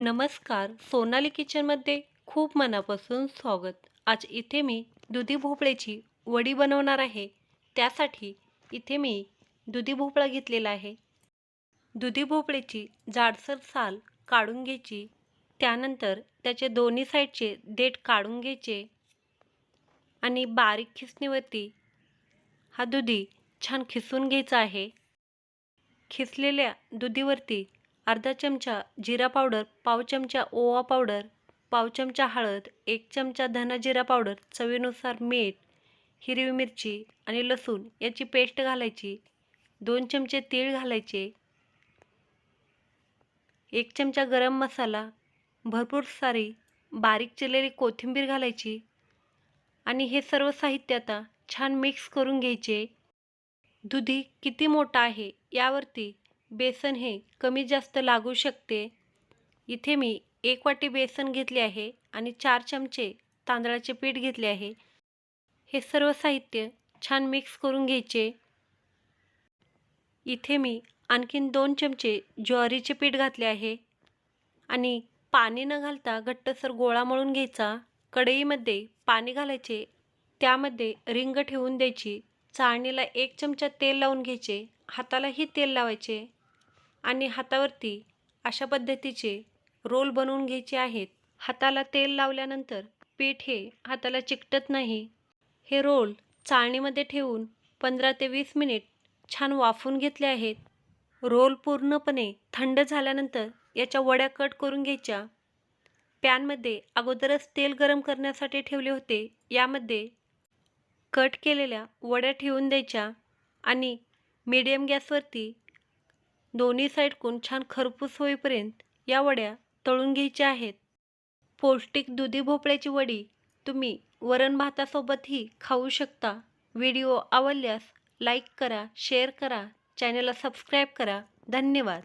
नमस्कार. सोनाली किचनमध्ये खूप मनापासून स्वागत. आज इथे मी दुधी भोपळ्याची वडी बनवणार आहे. त्यासाठी इथे मी दुधी भोपळा घेतलेला आहे. दुधी भोपळ्याची जाडसर साल काढून घ्यायची. त्यानंतर त्याचे दोन्ही साईडचे देठ काढून घ्यायचे. आणि बारीक खिसणीवरती हा दुधी छान खिसून घ्यायचा आहे. खिसलेल्या दुधीवरती अर्धा चमचा जिरा पावडर पाव चमचा ओवा पावडर पाव चमचा हळद एक चमचा धना जिरा पावडर चवीनुसार मीठ हिरवी मिरची आणि लसूण याची पेस्ट घालायची. दोन चमचे तीळ घालायचे. एक चमचा गरम मसाला भरपूर सारी बारीक चिरलेली कोथिंबीर घालायची. आणि हे सर्व साहित्य आता छान मिक्स करून घ्यायचे. दुधी किती मोठा आहे यावरती बेसन हे कमी जास्त लागू शकते. इथे मी एक वाटी बेसन घेतले आहे आणि चार चमचे तांदळाचे पीठ घेतले आहे. हे सर्व साहित्य छान मिक्स करून घ्यायचे. इथे मी आणखीन दोन चमचे ज्वारीचे पीठ घातले आहे. आणि पाणी न घालता घट्टसर गोळा मळून घ्यायचा. कढईमध्ये पाणी घालायचे. त्यामध्ये रिंग ठेवून द्यायची. चाळणीला एक चमचा तेल लावून घ्यायचे. हातालाही तेल लावायचे. आणि हातावरती अशा पद्धतीचे रोल बनवून घ्यायचे आहेत. हाताला तेल लावल्यानंतर पीठ हे हाताला चिकटत नाही. हे रोल चाळणीमध्ये ठेवून पंधरा ते वीस मिनिट छान वाफून घेतले आहेत. रोल पूर्णपणे थंड झाल्यानंतर याच्या वड्या कट करून घ्यायच्या. पॅनमध्ये अगोदरच तेल गरम करण्यासाठी ठेवले होते. यामध्ये कट केलेल्या वड्या ठेवून द्यायच्या आणि मीडियम गॅसवरती दोन्ही साईडकून छान खरपूस होईपर्यंत या वड्या तळून घ्यायच्या आहेत. पौष्टिक दुधी भोपळ्याची वडी तुम्ही वरण भातासोबतही खाऊ शकता. व्हिडिओ आवडल्यास लाईक करा शेअर करा चॅनलला सबस्क्राईब करा. धन्यवाद.